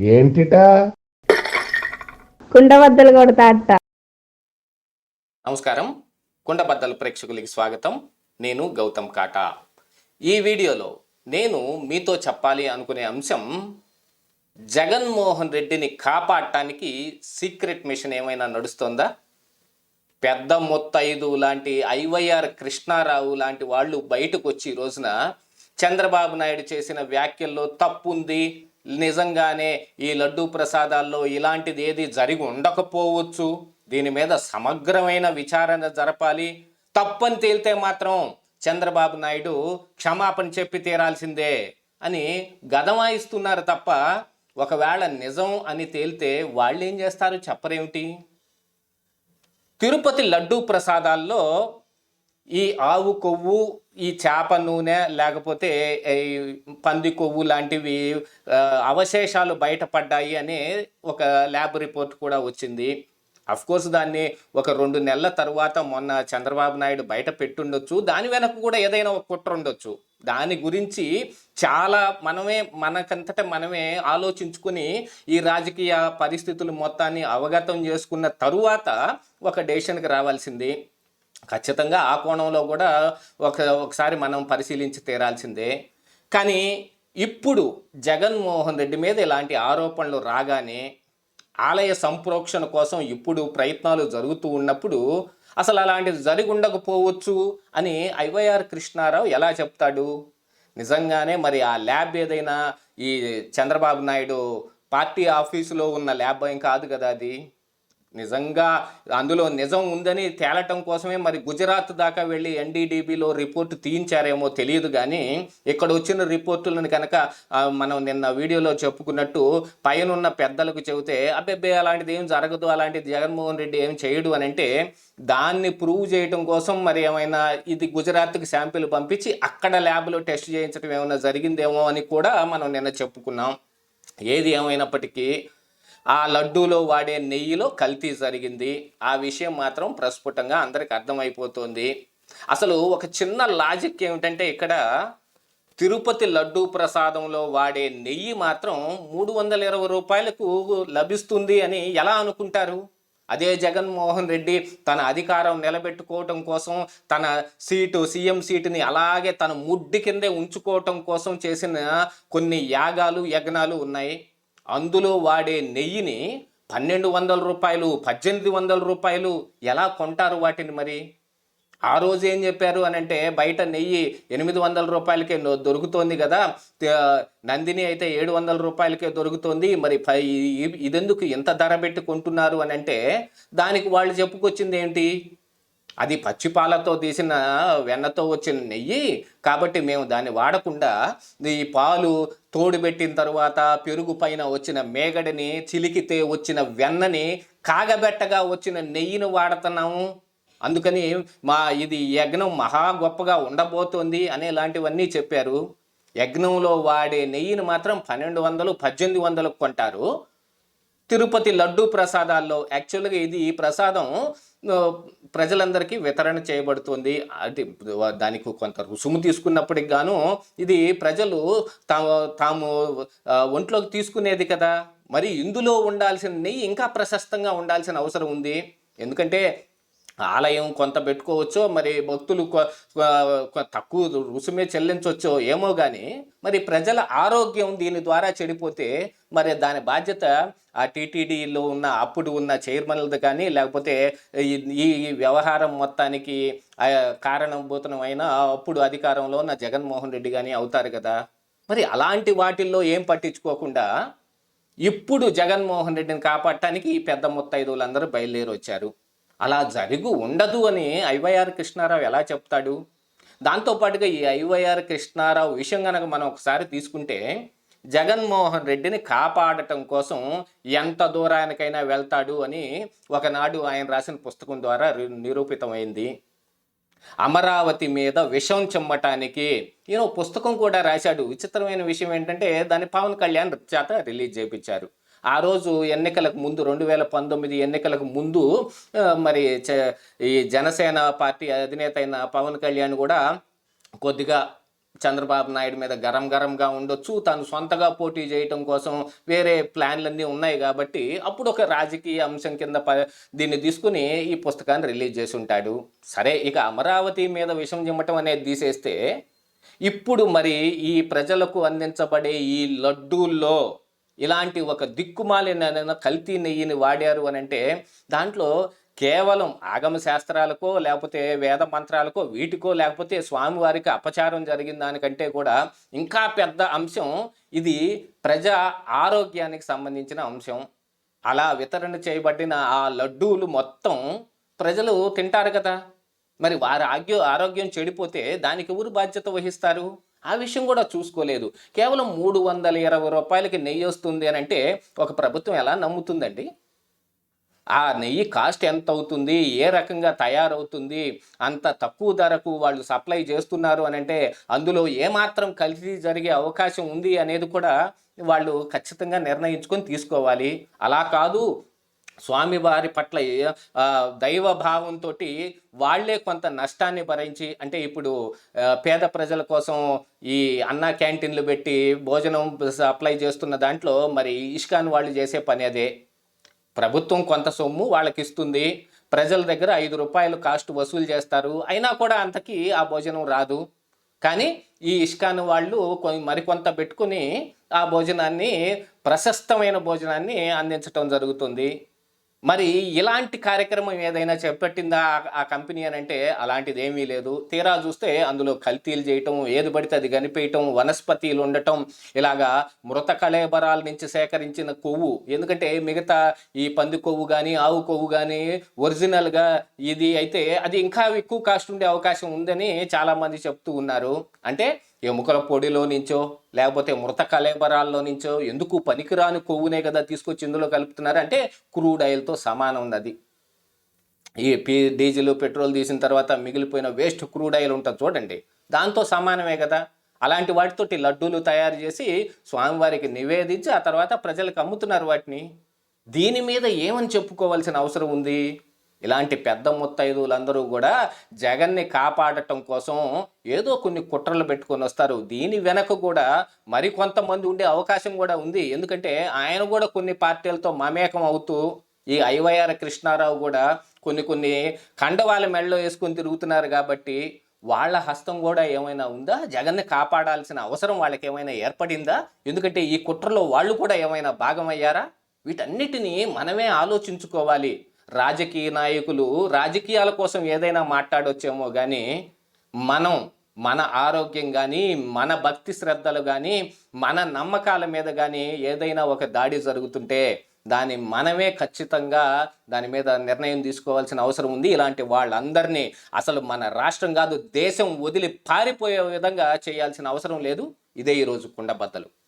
ఏంటిటా? కుండబద్దలు కొడతా నమస్కారం. కుండబద్దల ప్రేక్షకులకి స్వాగతం. నేను గౌతమ్ కాటా. ఈ వీడియోలో నేను మీతో చెప్పాలి అనుకునే అంశం జగన్మోహన్ రెడ్డిని కాపాడటానికి సీక్రెట్ మిషన్ ఏమైనా నడుస్తోందా? పెద్ద మొత్తైదు లాంటి ఐవైఆర్ కృష్ణారావు లాంటి వాళ్ళు బయటకు వచ్చి ఈ రోజున చంద్రబాబు నాయుడు చేసిన వ్యాఖ్యల్లో తప్పు ఉంది నిజంగానే ఈ లడ్డూ ప్రసాదాల్లో ఇలాంటిది ఏది జరిగి ఉండకపోవచ్చు. దీని మీద సమగ్రమైన విచారణ జరపాలి. తప్పని తేలితే మాత్రం చంద్రబాబు నాయుడు క్షమాపణ చెప్పి తీరాల్సిందే అని గదమాయిస్తున్నారు తప్ప ఒకవేళ నిజం అని తేలితే వాళ్ళు ఏం చేస్తారు? చెప్పరేమిటి? తిరుపతి లడ్డూ ప్రసాదాల్లో ఈ ఆవు కొవ్వు ఈ చేప నూనె లేకపోతే ఈ పంది కొవ్వు లాంటివి అవశేషాలు బయటపడ్డాయి అనే ఒక ల్యాబ్ రిపోర్ట్ కూడా వచ్చింది. అఫ్ కోర్స్ దాన్ని ఒక రెండు నెలల తర్వాత మొన్న చంద్రబాబు నాయుడు బయట పెట్టుండొచ్చు. దాని వెనక కూడా ఏదైనా ఒక కుట్ర ఉండొచ్చు. దాని గురించి చాలా మనమే మనకంతట మనమే ఆలోచించుకుని ఈ రాజకీయ పరిస్థితులు మొత్తాన్ని అవగతం చేసుకున్న తరువాత ఒక డెసిషన్కి రావాల్సింది. ఖచ్చితంగా ఆ కోణంలో కూడా ఒక ఒకసారి మనం పరిశీలించి తీరాల్సిందే. కానీ ఇప్పుడు జగన్మోహన్ రెడ్డి మీద ఇలాంటి ఆరోపణలు రాగానే ఆలయ సంప్రోక్షణ కోసం ఇప్పుడు ప్రయత్నాలు జరుగుతూ ఉన్నప్పుడు అసలు అలాంటిది జరిగి ఉండకపోవచ్చు అని ఐవైఆర్ కృష్ణారావు ఎలా చెప్తాడు? నిజంగానే మరి ఆ ల్యాబ్ ఏదైనా ఈ చంద్రబాబు నాయుడు పార్టీ ఆఫీసులో ఉన్న ల్యాబ్ ఏం కాదు కదా అది? నిజంగా అందులో నిజం ఉందని తేలటం కోసమే మరి గుజరాత్ దాకా వెళ్ళి ఎన్డీడీబీలో రిపోర్ట్ తీయించారేమో తెలియదు కానీ ఇక్కడ వచ్చిన రిపోర్టులను కనుక మనం నిన్న వీడియోలో చెప్పుకున్నట్టు పైనున్న పెద్దలకు చెబితే అబ్బెబ్బే అలాంటిది ఏం జరగదు అలాంటిది జగన్మోహన్ రెడ్డి ఏం చేయడు అని అంటే దాన్ని ప్రూవ్ చేయడం కోసం మరి ఏమైనా ఇది గుజరాత్కి శాంపిల్ పంపించి అక్కడ ల్యాబ్లో టెస్ట్ చేయించడం ఏమైనా జరిగిందేమో అని కూడా మనం నిన్న చెప్పుకున్నాం. ఏది ఏమైనప్పటికీ ఆ లడ్డూలో వాడే నెయ్యిలో కల్తీ జరిగింది. ఆ విషయం మాత్రం ప్రస్ఫుటంగా అందరికి అర్థమైపోతుంది. అసలు ఒక చిన్న లాజిక్ ఏమిటంటే ఇక్కడ తిరుపతి లడ్డూ ప్రసాదంలో వాడే నెయ్యి మాత్రం మూడు వందల ఇరవై రూపాయలకు లభిస్తుంది అని ఎలా అనుకుంటారు? అదే జగన్మోహన్ రెడ్డి తన అధికారం నిలబెట్టుకోవటం కోసం తన సీటు సీఎం సీటుని అలాగే తన ముడ్డి కిందే ఉంచుకోవటం కోసం చేసిన కొన్ని యాగాలు యజ్ఞాలు ఉన్నాయి. అందులో వాడే నెయ్యిని పన్నెండు వందల రూపాయలు పద్దెనిమిది వందల రూపాయలు ఎలా కొంటారు వాటిని మరి? ఆ రోజు ఏం చెప్పారు అని అంటే బయట నెయ్యి ఎనిమిది వందల రూపాయలకే దొరుకుతోంది కదా నందిని అయితే ఏడు వందల రూపాయలకే దొరుకుతోంది మరి ఇదెందుకు ఇంత ధర పెట్టి కొంటున్నారు అని అంటే దానికి వాళ్ళు చెప్పుకొచ్చింది ఏంటి అది పచ్చిపాలతో తీసిన వెన్నతో వచ్చిన నెయ్యి. కాబట్టి మేము దాన్ని వాడకుండా ఈ పాలు తోడుబెట్టిన తర్వాత పెరుగు పైన వచ్చిన మేగడిని చిలికితే వచ్చిన వెన్నని కాగబెట్టగా వచ్చిన నెయ్యిని వాడుతున్నాము అందుకని మా ఇది యజ్ఞం మహా గొప్పగా ఉండబోతోంది అనేలాంటివన్నీ చెప్పారు. యజ్ఞంలో వాడే నెయ్యిని మాత్రం పన్నెండు వందలు పద్దెనిమిది వందలకు కొంటారు. తిరుపతి లడ్డూ ప్రసాదాల్లో యాక్చువల్గా ఇది ఈ ప్రసాదం ప్రజలందరికీ వితరణ చేయబడుతుంది. అది దానికి కొంత రుసుము తీసుకున్నప్పటికి గాను ఇది ప్రజలు తాము తాము ఒంట్లోకి తీసుకునేది కదా. మరి ఇందులో ఉండాల్సిన నెయ్యి ఇంకా ప్రశస్తంగా ఉండాల్సిన అవసరం ఉంది. ఎందుకంటే ఆలయం కొంత పెట్టుకోవచ్చో మరి భక్తులు తక్కువ రుసుమే చెల్లించవచ్చో ఏమో కానీ మరి ప్రజల ఆరోగ్యం దీని ద్వారా చెడిపోతే మరి దాని బాధ్యత ఆ టీటీడీలో ఉన్న అప్పుడు ఉన్న చైర్మన్లది కానీ లేకపోతే ఈ ఈ వ్యవహారం మొత్తానికి ఆ కారణభూతమైన అప్పుడు అధికారంలో ఉన్న జగన్మోహన్ రెడ్డి కానీ అవుతారు కదా. మరి అలాంటి వాటిల్లో ఏం పట్టించుకోకుండా ఇప్పుడు జగన్మోహన్ రెడ్డిని కాపాడటానికి ఈ పెద్ద ముత్తైదువులందరూ బయలుదేరి వచ్చారు అలా జరుగు ఉండదు అని ఐవైఆర్ కృష్ణారావు ఎలా చెప్తాడు? దాంతోపాటుగా ఈ ఐవైఆర్ కృష్ణారావు విషయం కనుక మనం ఒకసారి తీసుకుంటే జగన్మోహన్ రెడ్డిని కాపాడటం కోసం ఎంత దూరానికైనా వెళ్తాడు అని ఒకనాడు ఆయన రాసిన పుస్తకం ద్వారా నిరూపితమైంది. అమరావతి మీద విషం చెమ్మటానికి ఈయన పుస్తకం కూడా రాశాడు. విచిత్రమైన విషయం ఏంటంటే దాన్ని పవన్ కళ్యాణ్ చేత రిలీజ్ చేయించారు ఆ రోజు ఎన్నికలకు ముందు రెండు వేల పంతొమ్మిది ఎన్నికలకు ముందు మరి చ- ఈ జనసేన పార్టీ అధినేత అయిన పవన్ కళ్యాణ్ కూడా కొద్దిగా చంద్రబాబు నాయుడు మీద గరం గరంగా ఉండొచ్చు. తను సొంతగా పోటీ చేయటం కోసం వేరే ప్లాన్లన్నీ ఉన్నాయి కాబట్టి అప్పుడు ఒక రాజకీయ అంశం కింద ప దీన్ని తీసుకుని ఈ పుస్తకాన్ని రిలీజ్ చేసి ఉంటాడు. సరే ఇక అమరావతి మీద విషం చిమ్మటం అనేది తీసేస్తే ఇప్పుడు మరి ఈ ప్రజలకు అందించబడే ఈ లడ్డూల్లో ఇలాంటి ఒక దిక్కుమాలిన కల్తీ నెయ్యిని వాడారు అని అంటే దాంట్లో కేవలం ఆగమ శాస్త్రాలకో లేకపోతే వేద మంత్రాలకో వీటికో లేకపోతే స్వామివారికి అపచారం జరిగిన దానికంటే కూడా ఇంకా పెద్ద అంశం ఇది ప్రజా ఆరోగ్యానికి సంబంధించిన అంశం. అలా వితరణ చేయబడిన ఆ లడ్డూలు మొత్తం ప్రజలు తింటారు కదా. మరి వారి ఆగ్య ఆరోగ్యం చెడిపోతే దానికి ఎవరు బాధ్యత వహిస్తారు? ఆ విషయం కూడా చూసుకోలేదు. కేవలం మూడు వందల ఇరవై రూపాయలకి నెయ్యి వస్తుంది అని అంటే ఒక ప్రభుత్వం ఎలా నమ్ముతుందండి? ఆ నెయ్యి కాస్ట్ ఎంత అవుతుంది? ఏ రకంగా తయారవుతుంది? అంత తక్కువ ధరకు వాళ్ళు సప్లై చేస్తున్నారు అని అంటే అందులో ఏమాత్రం కలిసి జరిగే అవకాశం ఉంది అనేది కూడా వాళ్ళు ఖచ్చితంగా నిర్ణయించుకొని తీసుకోవాలి. అలా కాదు. స్వామివారి పట్ల దైవ భావంతో వాళ్ళే కొంత నష్టాన్ని భరించి అంటే ఇప్పుడు పేద ప్రజల కోసం ఈ అన్న క్యాంటీన్లు పెట్టి భోజనం సప్లై చేస్తున్న దాంట్లో మరి ఇష్కాన్ వాళ్ళు చేసే పని అదే. ప్రభుత్వం కొంత సొమ్ము వాళ్ళకి ఇస్తుంది ప్రజల దగ్గర ఐదు రూపాయలు కాస్ట్ వసూలు చేస్తారు. అయినా కూడా అంతకీ ఆ భోజనం రాదు. కానీ ఈ ఇష్కాన్ వాళ్ళు మరికొంత పెట్టుకుని ఆ భోజనాన్ని ప్రశస్తమైన భోజనాన్ని అందించటం జరుగుతుంది. మరి ఇలాంటి కార్యక్రమం ఏదైనా చేపట్టిందా ఆ- కంపెనీ అని అంటే అలాంటిది ఏమీ లేదు. తీరా చూస్తే అందులో కల్తీలు చేయటం ఏది పడితే అది కనిపేయటం వనస్పతిలు ఉండటం ఇలాగా మృత కళేబరాల నుంచి సేకరించిన కొవ్వు. ఎందుకంటే మిగతా ఈ పంది కొవ్వు కానీ ఆవు కొవ్వు కానీ ఒరిజినల్గా ఇది అయితే అది ఇంకా ఎక్కువ కాస్ట్ ఉండే అవకాశం ఉందని చాలామంది చెప్తూ ఉన్నారు. అంటే ఎముకల పొడిలో నుంచో లేకపోతే మృత కలేబరాల్లో నుంచో ఎందుకు పనికిరాని కొవ్వునే కదా తీసుకొచ్చి ఇందులో కలుపుతున్నారు? అంటే క్రూడ్ ఆయిల్తో సమానం ఉంది అది. ఈ పీ డీజిల్ పెట్రోల్ తీసిన తర్వాత మిగిలిపోయిన వేస్ట్ క్రూడ్ ఆయిల్ ఉంటుంది చూడండి. దాంతో సమానమే కదా. అలాంటి వాటితోటి లడ్డూలు తయారు చేసి స్వామివారికి నివేదించి ఆ తర్వాత ప్రజలకు అమ్ముతున్నారు వాటిని. దీని మీద ఏమని చెప్పుకోవాల్సిన అవసరం ఉంది? ఇలాంటి పెద్ద ముత్తైదువులందరూ కూడా జగన్ని కాపాడటం కోసం ఏదో కొన్ని కుట్రలు పెట్టుకొని వస్తారు. దీని వెనక కూడా మరి కొంతమంది ఉండే అవకాశం కూడా ఉంది. ఎందుకంటే ఆయన కూడా కొన్ని పార్టీలతో మమేకం అవుతూ ఈ ఐవైఆర్ కృష్ణారావు కూడా కొన్ని కొన్ని కండవాల మెడలో వేసుకొని తిరుగుతున్నారు కాబట్టి వాళ్ళ హస్తం కూడా ఏమైనా ఉందా? జగన్ని కాపాడాల్సిన అవసరం వాళ్ళకి ఏమైనా ఏర్పడిందా? ఎందుకంటే ఈ కుట్రలో వాళ్ళు కూడా ఏమైనా భాగమయ్యారా? వీటన్నిటినీ మనమే ఆలోచించుకోవాలి. రాజకీయ నాయకులు రాజకీయాల కోసం ఏదైనా మాట్లాడొచ్చేమో కానీ మనం మన ఆరోగ్యం కానీ మన భక్తి శ్రద్ధలు కానీ మన నమ్మకాల మీద కానీ ఏదైనా ఒక దాడి జరుగుతుంటే దాన్ని మనమే ఖచ్చితంగా దాని మీద నిర్ణయం తీసుకోవాల్సిన అవసరం ఉంది. ఇలాంటి వాళ్ళందరినీ అసలు మన రాష్ట్రం కాదు దేశం వదిలి పారిపోయే విధంగా చేయాల్సిన అవసరం లేదు. ఇదే ఈరోజు కుండబద్దలు